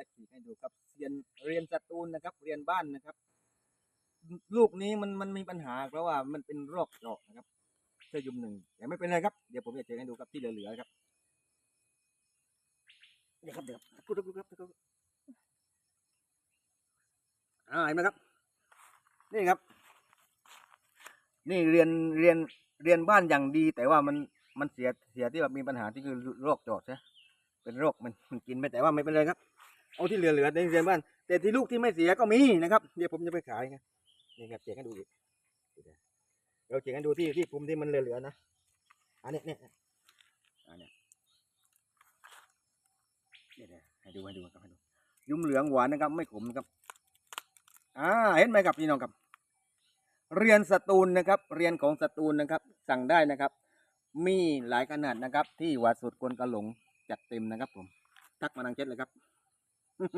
จะฉีกให้ดูครับเรียนเรียนสตูลนะครับ เรียนบ้านนะครับ ลูกนี้มันมันมีปัญหา เพราะว่ามันเป็นโรคเจาะนะครับเสื้อยุมหนึ่งแต่ไม่เป็นไรครับเดี๋ยวผมจะเช็คให้ดูครับที่เหลือๆครับเดี๋ยวครับเดี๋ยวครับพูดครับพูดครับครับอ่าเห็นไหมครับ นี่ครับ นี่เรียนเรียนเรียนบ้านอย่างดี แต่ว่ามันมันเสียเสียที่แบบมีปัญหาที่คือโรคจาะใช่เป็นโรคมันมันกินไปแต่ว่าไม่เป็นไรครับ เอาที่เหลือๆในเรียนบ้าน แต่ที่ลูกที่ไม่เสียก็มีนะครับเดี๋ยวผมจะไปขายไงนี่ครับเจ๊ให้ดูอีกเราเจ๊ให้ดูที่ที่ปุ่มที่มันเหลือๆนะอันนี้เนี่ยอันนี้เนี่ยเนี่ยให้ดูให้ดูครับให้ดูยุ่มเหลืองหวานนะครับ ไม่ขมนะครับอ่าเห็นไหมครับพี่น้องครับ เรียนสตูลนะครับ เรียนของสตูลนะครับ สั่งได้นะครับ มีหลายขนาดนะครับ ที่วัดสุดกวนกระหลงจัดเต็มนะครับผม ทักมาทางเช็ดเลยครับ วัด